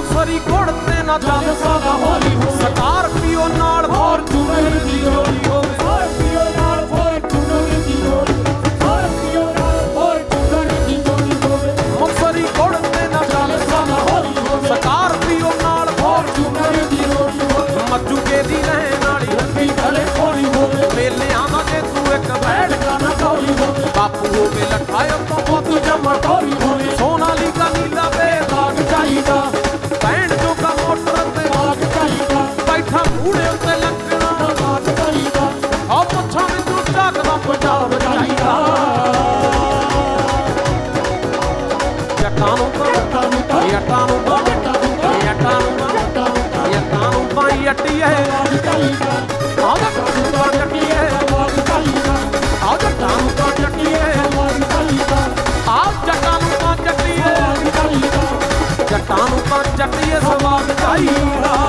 ਮੁਕਸਰੀ ਘੋੜ ਤੇ ਨਾ ਚੱਲ ਸਾਦਾ ਹੌਲੀ ਹੋਵੇ। ਸਕਾਰਪੀਓ ਨਾਲ ਦੀ ਜੋੜੀ ਸਕਾਰਪੀਓ ਨਾਲ ਫੋਰਚੂਨਰ ਦੀ ਜੋੜੀ ਸਕਾਰਪੀਓ ਨਾਲ ਦੀ ਜੋੜੀ ਨਾ ਚੱਲ ਸਾਦਾ ਹੌਲੀ ਹੋਵੇ। ਸਕਾਰਪੀਓ ਨਾਲ ਫੋਰਚੂਨਰ ਦੀ ਜੋੜੀ ਹੋਵੇ ਮੱਜੂਕੇ ਦੀ ਰਹਿਣ ਵਾਲੀ ਰੱਬੀ ਗਲੇ ਥੋੜੀ ਹੋਵੇ। ਮੇਲਿਆਂ ਦਾ ਜੇ ਤੂੰ ਇੱਕ ਬੈਠ ਗਾਣਾ ਥੋੜੀ ਹੋਵੇ। ਬਾਪੂ ਹੋਵੇ ਲਠਾਇਓ ਤੋਂ ਪੁੱਤ ਜਮਾ ਥੋੜੀ ਹੋਵੇ। ਜੱਟਾਂ ਨੂੰ ਤਾਂ ਜੱਟੀਏ ਸਵਾਦ ਚਾਹੀਦਾ